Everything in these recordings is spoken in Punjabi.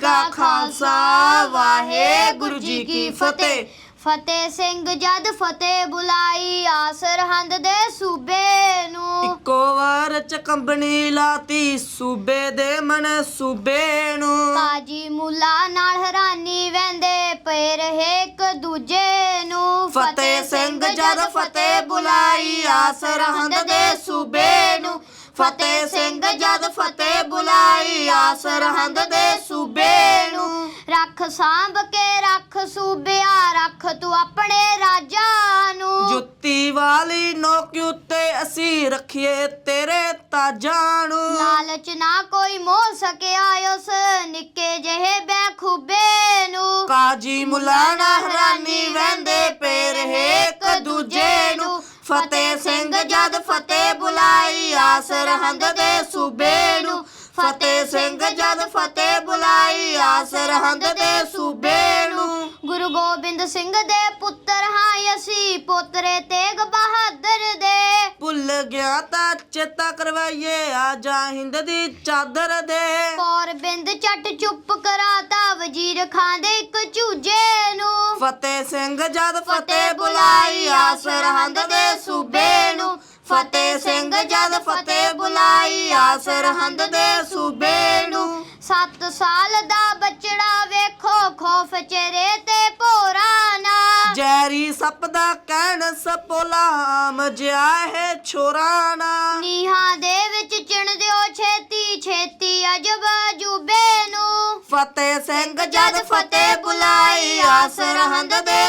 ਕਾ ਖਾਲਸਾ ਵਾਹਿਗੁਰੂ ਜੀ ਕੀ ਫਤਿਹ। ਫਤਿਹ ਸਿੰਘ ਜਦ ਫਤਿਹ ਬੁਲਾਈ ਆ ਸਰਹੰਦ ਦੇ ਸੂਬੇ ਨੂੰ। ਇੱਕੋ ਵਾਰ ਚ ਕੰਬਣੀ ਲਾਤੀ ਸੂਬੇ ਦੇ ਮਨ ਸੂਬੇ ਨੂੰ। ਕਾਜੀ ਮੁੱਲਾ ਨਾਲ ਹੈਰਾਨੀ ਵੰਦੇ ਪਏ ਰਹੇ ਇੱਕ ਦੂਜੇ ਨੂੰ। ਫਤਿਹ ਸਿੰਘ ਜਦ ਫਤਿਹ ਬੁਲਾਈ ਆ ਸਰਹੰਦ ਦੇ ਸੂਬੇ ਨੂੰ। ਫਤਿਹ ਸਿੰਘ ਜਦ ਫਤਿਹ ਬੁਲਾਈ ਆ ਸਰਹੰਦ ਦੇ ਸੂਬੇ ਨੂੰ। ਰੱਖ ਸਾਂਭ ਕੇ ਰੱਖ ਸੂਬਿਆ ਰੱਖ ਤੂੰ ਆਪਣੇ ਰਾਜਾਂ ਨੂੰ। ਜੁੱਤੀ ਵਾਲੀ ਨੋਕ ਉੱਤੇ ਅਸੀਂ ਰੱਖੀਏ ਤੇਰੇ ਤਾਜਾਂ ਨੂੰ। ਲਾਲਚ ਨਾ ਕੋਈ ਮੋਹ ਸਕਿਆ ਉਸ ਨਿੱਕੇ ਜਿਹੇ ਬੇਖੂਬੇ ਨੂੰ। ਕਾਜੀ ਮੁਲਾਣਾ ਹੈਰਾਨੀ ਵੰਦੇ ਪੇ ਰਹੇ ਇੱਕ ਦੂਜੇ ਨੂੰ। ਫਤਿਹ ਸਿੰਘ ਜਦ ਫਤਿਹ ਬੁਲਾਈ ਆ ਸਰਹੰਦ ਦੇ ਸੂਬੇ ਨੂੰ। ਫਤਿਹ ਸਿੰਘ ਜਦ ਫਤਿਹ ਬੁਲਾਈ ਆ ਸਰਹੰਦ ਦੇ ਸੂਬੇ ਨੂੰ। ਗੁਰੂ ਗੋਬਿੰਦ ਸਿੰਘ ਦੇ ਪੁੱਤਰ ਹਾਂ ਅਸੀਂ ਪੋਤਰੇ ਤੇਗ ਬਹਾਦਰ ਦੇ। ਭੁੱਲ ਗਿਆ ਤਾਂ ਚੇਤਾ ਕਰਵਾਈਏ ਆ ਜਾ ਹਿੰਦ ਦੀ ਚਾਦਰ ਦੇ। ਕੌਰ ਬਿੰਦ ਚੱਟ ਚੁੱਪ ਕਰਾਤਾ ਵਜ਼ੀਰ ਖਾਨ ਦੇ ਇੱਕ ਝੂਜੇ ਨੂੰ। ਫਤਿਹ ਸਿੰਘ ਜਦ ਫਤਿਹ ਬੁਲਾਈ ਆ ਸਰਹੰਦ ਦੇ ਫਤਿਹ ਸਿੰਘ ਜਦ ਫਤਿਹ ਬੁਲਾਈ ਆ ਸਰਹੰਦ ਦੇ ਸੂਬੇ ਨੂੰ। 7 ਸਾਲ ਦਾ ਬੱਚੜਾ ਵੇਖੋ ਖੌਫ ਚਿਹਰੇ ਤੇ ਭੋਰਾ ਨਾ। ਜੈਰੀ ਸੱਪ ਦਾ ਕਹਿਣ ਸਪੋਲਾ ਆਮ ਜਿਆ ਹੈ ਛੋਰਾ ਨਾ। ਨੀਹਾਂ ਦੇ ਵਿੱਚ ਚਿਣ ਦਿਓ ਛੇਤੀ ਛੇਤੀ ਅਜਬ ਅਜੂਬੇ ਨੂੰ। ਫਤਿਹ ਸਿੰਘ ਜਦ ਫਤਿਹ ਬੁਲਾਈ ਆ ਸਰਹੰਦ ਦੇ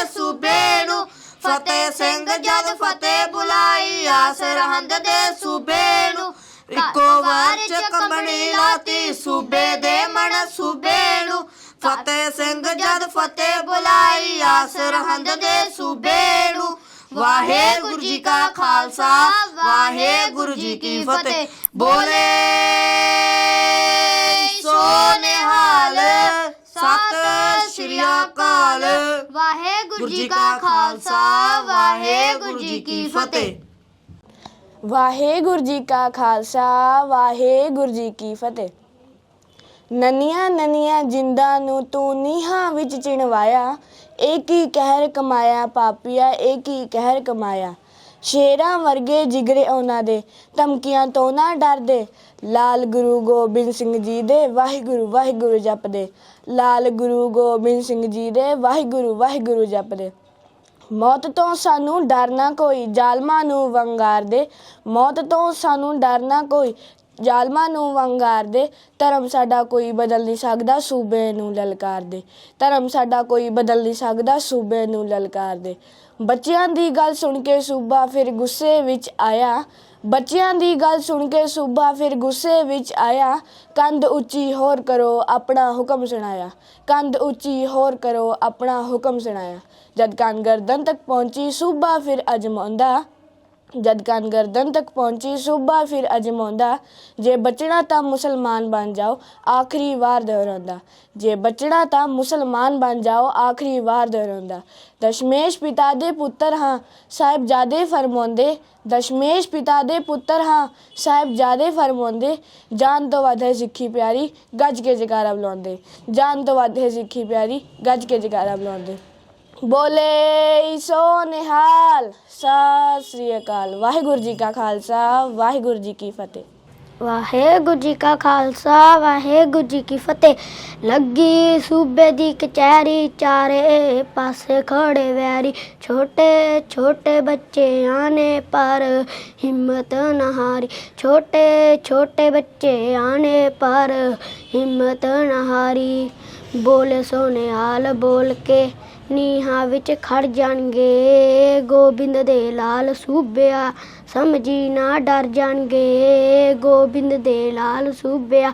ਫਤਿਹ ਸਿੰਘ ਜਦ ਫਤਿਹ ਬੁਲਾਈ ਆ ਸਰਹੰਦ ਦੇ ਸੂਬੇ ਨੂੰ ਇੱਕੋ ਵਾਰ ਚ ਕੰਬਣੀ ਲਾਤੀ, ਸੂਬੇ ਦੇ ਮਨ ਸੂਬੇ ਨੂੰ। ਫਤਿਹ ਸਿੰਘ ਜਦ ਫਤਿਹ ਬੁਲਾਈ ਆ ਸਰਹੰਦ ਦੇ ਸੂਬੇ ਨੂੰ। ਵਾਹਿਗੁਰੂ ਜੀ ਕਾ ਖਾਲਸਾ, ਵਾਹਿਗੁਰੂ ਜੀ ਕੀ ਫਤਿਹ। ਬੋਲੇ ਸੋ ਸਤਿ ਸ਼੍ਰੀ ਅਕਾਲ। ਵਾਹਿਗੁਰੂ ਜੀ ਕਾ ਖਾਲਸਾ ਵਾਹਿਗੁਰੂ ਜੀ ਕੀ ਫਤਿਹ। ਵਾਹਿਗੁਰੂ ਜੀ ਕਾ ਖਾਲਸਾ ਵਾਹਿਗੁਰੂ ਜੀ ਕੀ ਫਤਿਹ। ਨਨੀਆਂ ਨਨੀਆਂ ਜਿੰਦਾਂ ਨੂੰ ਤੂੰ ਨੀਹਾਂ ਵਿੱਚ ਚਿਣਵਾਇਆ ਏਕ ਕਹਿਰ ਕਮਾਇਆ ਪਾਪੀਆ ਏਕ ਕਹਿਰ ਕਮਾਇਆ। ਸ਼ੇਰਾਂ ਵਰਗੇ ਜਿਗਰੇ ਉਹਨਾਂ ਦੇ, ਧਮਕੀਆਂ ਤੋਂ ਨਾ ਡਰਦੇ। ਲਾਲ ਗੁਰੂ ਗੋਬਿੰਦ ਸਿੰਘ ਜੀ ਦੇ ਵਾਹਿਗੁਰੂ ਵਾਹਿਗੁਰੂ ਜਪਦੇ। ਲਾਲ ਗੁਰੂ ਗੋਬਿੰਦ ਸਿੰਘ ਜੀ ਦੇ ਵਾਹਿਗੁਰੂ ਵਾਹਿਗੁਰੂ ਜਪਦੇ। ਮੌਤ ਤੋਂ ਸਾਨੂੰ ਡਰਨਾ ਕੋਈ, ਜ਼ਾਲਮਾਂ ਨੂੰ ਵੰਗਾਰ ਦੇ ਮੌਤ ਤੋਂ ਸਾਨੂੰ ਡਰਨਾ ਕੋਈ ਜ਼ਾਲਮਾਂ ਨੂੰ ਵੰਗਾਰ ਦੇ ਧਰਮ ਸਾਡਾ ਕੋਈ ਬਦਲ ਨਹੀਂ ਸਕਦਾ, ਸੂਬੇ ਨੂੰ ਲਲਕਾਰ ਦੇ ਧਰਮ ਸਾਡਾ ਕੋਈ ਬਦਲ ਨਹੀਂ ਸਕਦਾ, ਸੂਬੇ ਨੂੰ ਲਲਕਾਰ ਦੇ ਬੱਚਿਆਂ ਦੀ ਗੱਲ ਸੁਣ ਕੇ ਸੂਬਾ ਫਿਰ ਗੁੱਸੇ ਵਿੱਚ ਆਇਆ। ਬੱਚਿਆਂ ਦੀ ਗੱਲ ਸੁਣ ਕੇ ਸੂਬਾ ਫਿਰ ਗੁੱਸੇ ਵਿੱਚ ਆਇਆ। ਕੰਧ ਉੱਚੀ ਹੋਰ ਕਰੋ, ਆਪਣਾ ਹੁਕਮ ਸੁਣਾਇਆ। ਕੰਧ ਉੱਚੀ ਹੋਰ ਕਰੋ, ਆਪਣਾ ਹੁਕਮ ਸੁਣਾਇਆ। ਜਦ ਕੰਨ ਗਰਦਨ ਤੱਕ ਪਹੁੰਚੀ, ਸੂਬਾ ਫਿਰ ਅਜਮਾਉਂਦਾ। ਜਦ ਕੰਨ ਗਰਦਨ ਤੱਕ ਪਹੁੰਚੀ ਸੂਬਾ ਫਿਰ ਅਜਮਾਉਂਦਾ, ਜੇ ਬਚਣਾ ਤਾਂ ਮੁਸਲਮਾਨ ਬਣ ਜਾਓ, ਆਖਰੀ ਵਾਰ ਦੁਹਰਾਉਂਦਾ। ਜੇ ਬਚਣਾ ਤਾਂ ਮੁਸਲਮਾਨ ਬਣ ਜਾਓ, ਆਖਰੀ ਵਾਰ ਦੁਹਰਾਉਂਦਾ। ਦਸ਼ਮੇਸ਼ ਪਿਤਾ ਦੇ ਪੁੱਤਰ ਹਾਂ, ਸਾਹਿਬਜ਼ਾਦੇ ਫਰਮਾਉਂਦੇ। ਦਸ਼ਮੇਸ਼ ਪਿਤਾ ਦੇ ਪੁੱਤਰ ਹਾਂ, ਸਾਹਿਬਜ਼ਾਦੇ ਫਰਮਾਉਂਦੇ। ਜਾਨ ਤੋਂ ਵੱਧ ਹੈ ਸਿੱਖੀ ਪਿਆਰੀ, ਗੱਜ ਕੇ ਜਕਾਰਾ ਬੁਲਾਉਂਦੇ। ਜਾਨ ਤੋਂ ਵੱਧ ਹੈ ਸਿੱਖੀ ਪਿਆਰੀ, ਗੱਜ ਕੇ ਜਕਾਰਾ ਬੁਲਾਉਂਦੇ। ਬੋਲੇ ਸੋ ਨਿਹਾਲ, ਸਤਿ ਸ੍ਰੀ ਅਕਾਲ। ਵਾਹਿਗੁਰੂ ਜੀ ਕਾ ਖਾਲਸਾ, ਵਾਹਿਗੁਰੂ ਜੀ ਕੀ ਫਤਿਹ। ਵਾਹਿਗੁਰੂ ਜੀ ਕਾ ਖਾਲਸਾ, ਵਾਹਿਗੁਰੂ ਜੀ ਕੀ ਫਤਿਹ। ਲੱਗੀ ਸੂਬੇ ਦੀ ਕਚਹਿਰੀ, ਚਾਰੇ ਪਾਸੇ ਖੜੇ ਵੈਰੀ। ਛੋਟੇ ਛੋਟੇ ਬੱਚੇ ਆਨੇ ਪਰ ਹਿੰਮਤ ਨਾ ਹਾਰੀ। ਛੋਟੇ ਛੋਟੇ ਬੱਚੇ ਆਨੇ ਪਰ ਹਿੰਮਤ ਨਾ ਹਾਰੀ। ਬੋਲੇ ਸੋਨੇ ਹਾਲ ਬੋਲ ਕੇ ਨੀਹਾਂ ਵਿੱਚ ਖੜ ਜਾਣਗੇ। ਗੋਬਿੰਦ ਦੇ ਲਾਲ ਸੂਬਿਆ, ਸਮਝੀ ਨਾ ਡਰ ਜਾਣਗੇ। ਗੋਬਿੰਦ ਦੇ ਲਾਲ ਸੂਬਿਆ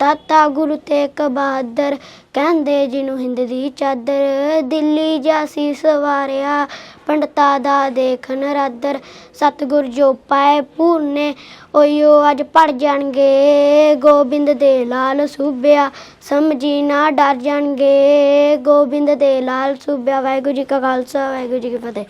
ਤਾਤਾ ਗੁਰੂ ਤੇਗ ਬਹਾਦਰ ਕਹਿੰਦੇ, ਜਿਹਨੂੰ ਹਿੰਦ ਦੀ ਚਾਦਰ ਦਿੱਲੀ ਜਾਸੀ ਸਵਾਰਿਆ, ਪੰਡਤਾ ਦਾ ਦੇਖਣ ਰਾਦਰ। ਸਤਿਗੁਰ ਜੋ ਪਾਏ ਪੂਰਨੇ ਓਯੋ ਅੱਜ ਪੜ ਜਾਣਗੇ। ਗੋਬਿੰਦ ਦੇ ਲਾਲ ਸੂਬਿਆ, ਸਮਝੀ ਨਾ ਡਰ ਜਾਣਗੇ। ਗੋਬਿੰਦ ਦੇ ਲਾਲ ਸੂਬਿਆ, ਵਾਹਿਗੁਰੂ ਜੀ ਕਾ ਖਾਲਸਾ, ਵਾਹਿਗੁਰੂ ਜੀ ਕੀ ਫਤਿਹ।